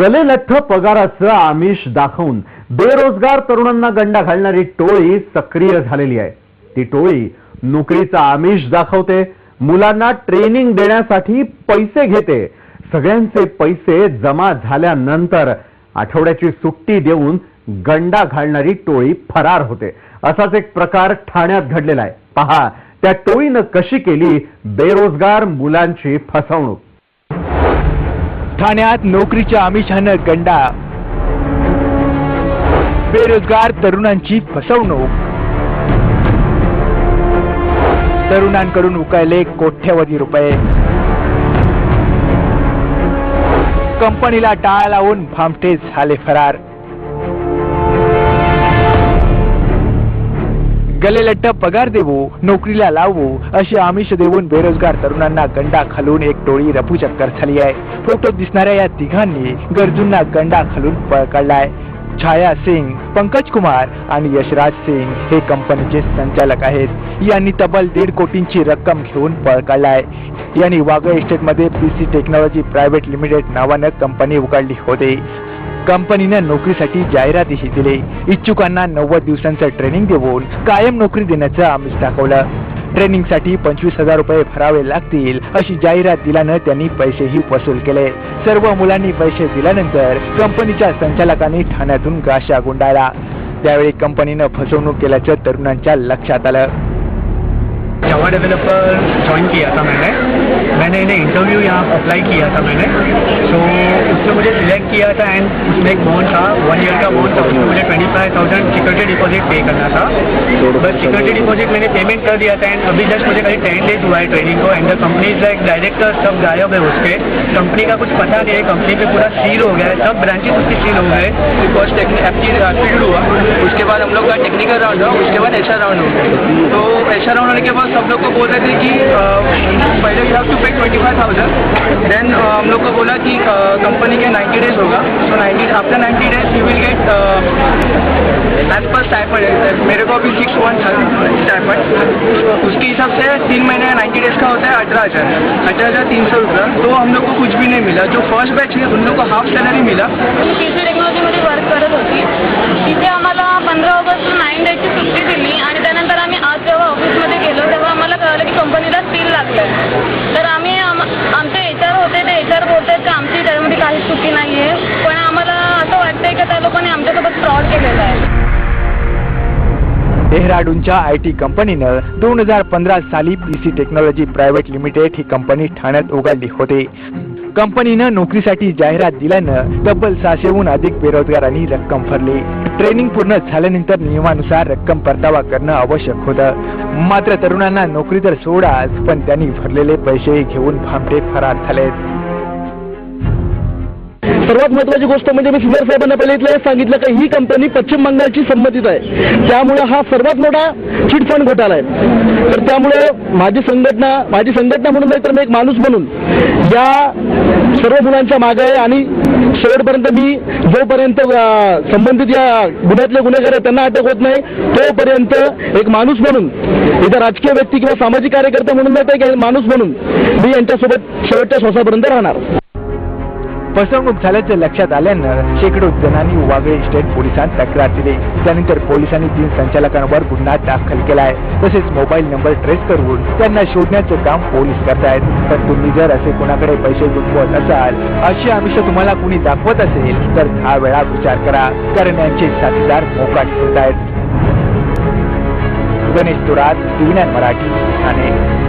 गलेलठ्ठ पगाराचं आमिष दाखवून बेरोजगार तरुणांना गंडा घालणारी टोळी सक्रिय झालेली आहे. ती टोळी नोकरीचा आमिष दाखवते मुलांना ट्रेनिंग देण्यासाठी पैसे घेते. सगळ्यांचे पैसे जमा झाल्यानंतर आठवड्याची सुट्टी देऊन गंडा घालणारी टोळी फरार होते. असाच एक प्रकार ठाण्यात घडलेला आहे. पहा त्या टोळीनं कशी केली बेरोजगार मुलांची फसवणूक? ठाण्यात नोकरीच्या आमिषानं गंडा. बेरोजगार तरुणांची फसवणूक. तरुणांकडून उकायले कोट्यवधी रुपये. कंपनीला टाळा लावून भामटे झाले फरार. गलेलट्ट पगार देवो नोकरीला लावू अशी आमिष देऊन बेरोजगार तरुणांना गंडा खालून एक टोळी रफूचक्कर झाली आहे. फोटोत दिसणाऱ्या या तिघांनी गरजूंना गंडा खालून पळ काढलाय छाया सिंग पंकज कुमार आणि यशराज सिंग हे कंपनीचे संचालक आहेत. यांनी तब्बल दीड कोटींची रक्कम घेऊन पळ काढलाय यांनी वाघ इस्टेटमध्ये P C technology private limited नावानं कंपनी उघडली होती. कंपनीने नोकरीसाठी जाहिरातीशी दिली इच्छुकांना नव्वद दिवसांचं ट्रेनिंग देऊन कायम नोकरी देण्याचं आमिष दाखवलं. ट्रेनिंगसाठी पंचवीस हजार रुपये भरावे लागतील अशी जाहिरात दिल्यानं त्यांनी पैसेही वसूल केले. सर्व मुलांनी पैसे दिल्यानंतर कंपनीच्या संचालकांनी ठाण्यातून गाशा गुंडाळला. त्यावेळी कंपनीनं फसवणूक केल्याचं तरुणांच्या लक्षात आलं. जावा डेवलपर ज्वाइन किया था मैंने। मैंने इन्हें इंटरव्यू यहाँ अप्लाई किया था मैंने। सो so, उसमें मुझे सिलेक्ट किया था एंड उसमें एक बॉन्ड था। वन ईयर का बॉन्ड था। उसमें मुझे twenty five thousand security deposit pay करना था। बस सिक्योरिटी डिपॉजिट मैंने पेमेंट कर दिया था एंड अभी जस्ट मुझे करीब टेन डेज़ हुआ है ट्रेनिंग को। And the company like director सब गायब है उसके। कंपनी का कुछ पता नहीं है। कंपनी पे पूरा सील हो गया है। सब ब्रांचेस उसके सील हो गए। बिकॉज़ फ़र्स्ट एप्टीट्यूड हुआ। उसके बाद हम लोग का टेक्निकल राउंड हुआ, उसके बाद ऐसा राउंड हो गया। तो ऐसा राउंड होने के बाद सब लोग को बोल रहे थे कि पहले you have to pay twenty five thousand then हम लोग को बोला कि कंपनी के नाइन्टी डेज़ होगा। So ninety after ninety days you will get as per stipend मेरे को अभी सिक्स वन स्टाइपंड उसके हिसाब से तीन महीने नाइन्टी डेज़ का होता है अठारह हज़ार। अठारह हज़ार तीन सौ रुपया। तो हम लोग को कुछ भी नहीं मिला। जो फ़र्स्ट बैच है, उन लोग को हाफ़ सैलरी मिला। मी पीसी टेक्नॉलॉजीमध्ये वर्क करत होती. तिथे आम्हाला पंधरा ऑगस्ट नाईन डेजची सुट्टी दिली आणि त्यानंतर आम्ही आज जेव्हा ऑफिसमध्ये गेलो तेव्हा आम्हाला कळलं की कंपनीला सील लागलं तर आम्ही आमचे एच आर होते ते एच आर बोलतात की आमची त्याच्यामध्ये काहीच चुकी नाही आहे पण आम्हाला असं वाटतंय की त्या लोकांनी आमच्यासोबत फ्रॉड केलेला आहे. डेहराडूनच्या आय टी कंपनीनं दोन हजार पंधरा साली पीसी टेक्नॉलॉजी प्रायव्हेट लिमिटेड ही कंपनी ठाण्यात उघडली होती. कंपनीनं नोकरीसाठी जाहिरात दिल्यानं तब्बल सहाशेहून अधिक बेरोजगारांनी रक्कम भरली. ट्रेनिंग पूर्ण झाल्यानंतर नियमानुसार रक्कम परतावा करणं आवश्यक होतं. मात्र तरुणांना नोकरी तर सोडाच पण त्यांनी भरलेले पैसे घेऊन भामटे फरार झालेत सर्वात महत्वाची गोष्ट म्हणजे मी सुधार साहेबांना पहिले इथलं सांगितलं की ही कंपनी पश्चिम बंगालची संबंधित आहे. त्यामुळे हा सर्वात मोठा चिटफंड घोटाळा आहे. तर त्यामुळे माझी संघटना माझी संघटना म्हणून नाही तर मी एक माणूस म्हणून या सर्व मुलांच्या मागे आहे आणि शेवटपर्यंत मी जोपर्यंत संबंधित या गुन्ह्यातले गुन्हेगार आहेत त्यांना अटक होत नाही तोपर्यंत एक माणूस म्हणून इथं राजकीय व्यक्ती किंवा सामाजिक कार्यकर्ता म्हणून नाही माणूस म्हणून मी यांच्यासोबत शेवटच्या श्वासापर्यंत राहणार. फसवणूक झाल्याचं लक्षात आल्यानं शेकडो जणांनी वागळे स्टेट पोलिसांत तक्रार दिली. त्यानंतर पोलिसांनी तीन संचालकांवर गुन्हा दाखल केलाय. तसेच मोबाईल नंबर ट्रेस करून त्यांना शोधण्याचं काम पोलीस करतायत. तर तुम्ही जर असे कोणाकडे पैसे गुंतवत असाल अशी आमिष तुम्हाला कुणी दाखवत असेल तर दहा वेळा विचार करा. कारण यांचे साथीदार मोकाट फिरतायत. गणेश तुरात टीव्ही मराठी ठाणे.